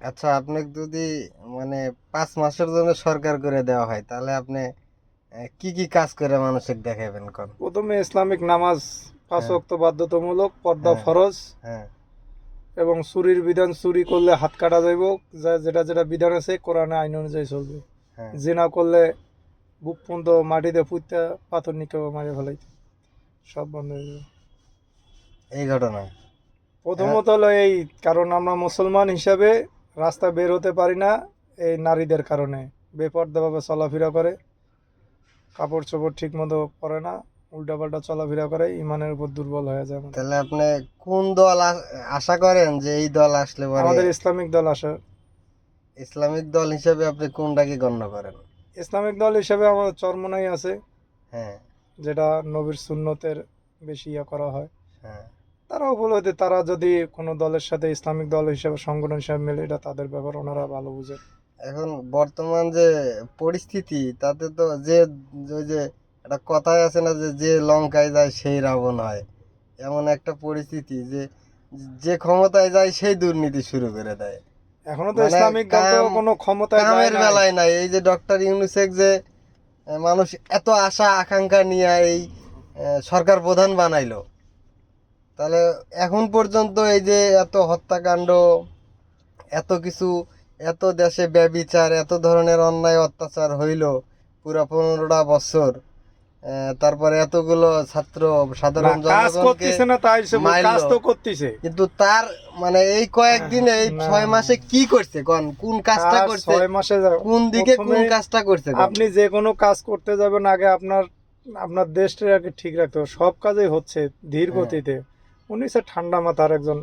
আচ্ছা আপনাকে যদি মানে পাঁচ মাসের জন্য সরকার করে দেওয়া হয় তাহলে আপনি আহ, কি কি কাজ করে মানুষের দেখাবেন কোন? প্রথমে ইসলামিক নামাজ পাঁচ হ্যাঁ। ওয়াক্ত বাধ্যতামূলক পর্দা হ্যাঁ। ফরজ। হ্যাঁ। এবং চুরির বিধান চুরি করলে হাত কাটা যাইব যা যেটা যেটা বিধান আছে কোরআনে আইন অনুযায়ী চলবে। হ্যাঁ। জিনা করলে বুক পর্যন্ত মাটিতে পুঁততে পাথর নিক্ষেপ মারে ফেলাইতে। সব বন্ধ হয়ে যাবে। এই ঘটনা। প্রথমত হলো এই কারণ আমরা মুসলমান হিসাবে রাস্তা বের হতে পারি না এই নারীদের কারণে। বেপর্দাভাবে চলাফেরা করে কাপড় চোপড় ঠিক মতো পরে না উল্টাপাল্টা চলাফেরা করে ইমানের উপর দুর্বল হয়ে যায় তাহলে আপনি কোন দল আশা করেন যে এই দল আসলে আমাদের ইসলামিক দল আসে। ইসলামিক দল হিসেবে আপনি কোনটাকে গণ্য করেন? ইসলামিক দল হিসেবে আমাদের চরমনাই আছে হ্যাঁ। যেটা নবীর সুন্নতের বেশি ইয়ে করা হয়। হ্যাঁ। তারা উপলব্ধি তারা যদি কোনো দলের সাথে ইসলামিক দল হিসেবে সংগঠন হিসেবে মেলে এটা তাদের ব্যাপার ওনারা ভালো বুঝে। এখন বর্তমান যে পরিস্থিতি তাতে তো যে ওই যে একটা কথাই আছে না যে যে লঙ্কায় যায় সেই রাবণ হয়। এমন একটা পরিস্থিতি যে যে ক্ষমতায় যায় সেই দুর্নীতি শুরু করে দেয়। এখনও তো মানে ইসলামিক দল কোনো ক্ষমতায় কামের। বেলায় নাই। এই যে ডক্টর ইউনুসেক যে মানুষ এত আশা আকাঙ্ক্ষা নিয়ে এই সরকার প্রধান বানাইলো। তাহলে এখন পর্যন্ত এই যে এত হত্যাকাণ্ড এত কিছু এত দেশে ব্যবিচার এত ধরনের অন্যায় অত্যাচার হইল পুরা পনেরোটা বছর তারপরে এতগুলো ছাত্র সাধারণ কিন্তু তার মানে এই কয়েকদিনে এই ছয় মাসে কি করছে কোন? কোন কাজটা করছে? ছয় মাসে কোন দিকে কোন কাজটা করছে আপনি যে কোনো কাজ করতে যাবেন আগে আপনার আপনার দেশটা আগে ঠিক রাখতে হবে। সব কাজই হচ্ছে ধীর হ্যাঁ। গতিতে। উনি সে ঠান্ডা মাথার একজন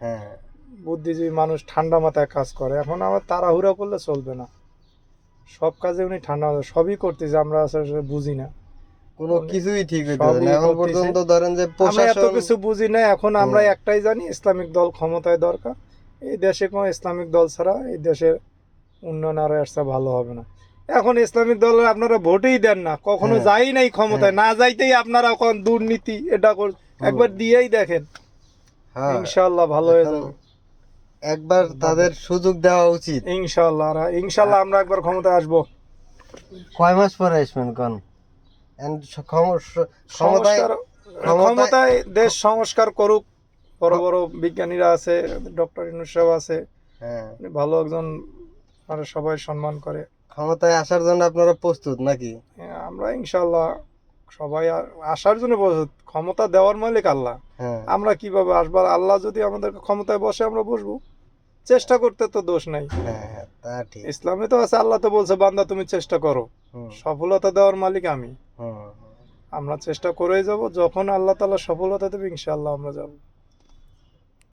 হ্যাঁ। বুদ্ধিজীবী মানুষ ঠান্ডা মাথায় কাজ করে। এখন আবার তাড়াহুড়া করলে চলবে না। সব কাজে উনি ঠান্ডা মাথায়। সবই করতেছে আমরা আসলে বুঝি না। কোনো কিছুই ঠিক হইতেছে না। এখন পর্যন্ত ধরেন যে আমরা এত কিছু বুঝি না। এখন আমরা একটাই জানি ইসলামিক দল ক্ষমতায় দরকার। এই দেশে কোনো ইসলামিক দল ছাড়া এই দেশের উন্নয়ন আরও একটা ভালো হবে না। এখন ইসলামিক দল আপনারা ভোটেই দেন না। কখনো হ্যাঁ। যাই নাই ক্ষমতায়। না যাইতেই আপনারা কোন দুর্নীতি এটা কর একবার দিয়েই দেখেন। হ্যাঁ। ইনশাআল্লাহ ভালো হয়ে যাবে। একবার তাদের সুযোগ দেওয়া উচিত। ইনশাআল্লাহ আর ইনশাআল্লাহ আমরা একবার ক্ষমতায় আসব। কয় মাস পরে আসবেন কোন? ক্ষমতায় দেশ সংস্কার করুক। বড় বড় বিজ্ঞানীরা আছে ডক্টর ইনুস সাহেব আছে। হ্যাঁ। ভালো একজন আর সবাই সম্মান করে। ক্ষমতায় আসার জন্য আপনারা প্রস্তুত নাকি? হ্যাঁ, আমরা ইনশাল্লাহ সবাই আসার জন্য ক্ষমতা দেওয়ার মালিক আল্লাহ। হ্যাঁ। আমরা কীভাবে আসবার আল্লাহ যদি আমাদের ক্ষমতায় বসে আমরা বসবো। চেষ্টা করতে তো দোষ নাই। হ্যাঁ হ্যাঁ ইসলামে তো আছে আল্লাহ তো বলছে বান্দা তুমি চেষ্টা করো। সফলতা দেওয়ার মালিক আমি। আমরা চেষ্টা করেই যাব। যখন আল্লাহ তালা সফলতা দেবে ইনশাল্লাহ আমরা যাব।